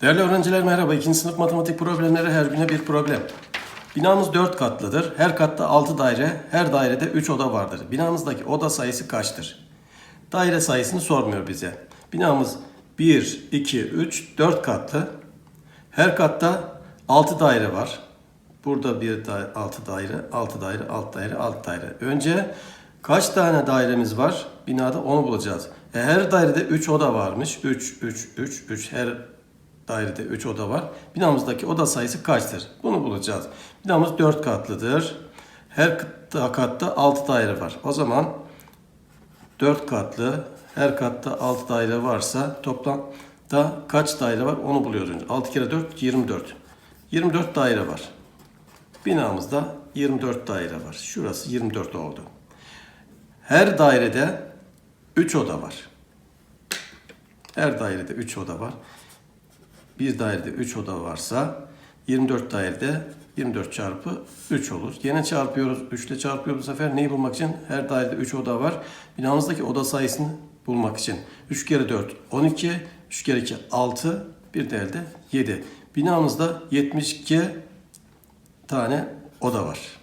Değerli öğrenciler merhaba. İkinci sınıf matematik problemleri her güne bir problem. Binamız 4 katlıdır. Her katta 6 daire, her dairede 3 oda vardır. Binamızdaki oda sayısı kaçtır? Daire sayısını sormuyor bize. Binamız 1, 2, 3, 4 katlı. Her katta 6 daire var. Burada bir da 6 daire, 6 daire, 6 daire, 6 daire. Önce kaç tane dairemiz var? Binada onu bulacağız. E, her dairede 3 oda varmış. 3, 3, 3, 3. Her dairede 3 oda var. Binamızdaki oda sayısı kaçtır? Bunu bulacağız. Binamız 4 katlıdır. Her katta, katta 6 daire var. O zaman 4 katlı, her katta 6 daire varsa toplamda kaç daire var onu buluyoruz. 6 kere 4, 24. 24 daire var. Binamızda 24 daire var. Şurası 24 oldu. Her dairede 3 oda var. Her dairede 3 oda var. Bir dairede 3 oda varsa 24 dairede 24 çarpı 3 olur. Yine çarpıyoruz. 3 ile çarpıyoruz bu sefer. Neyi bulmak için? Her dairede 3 oda var. Binamızdaki oda sayısını bulmak için. 3 kere 4 12. 3 kere 2 6. Bir de elde 7. Binamızda 72 tane oda var.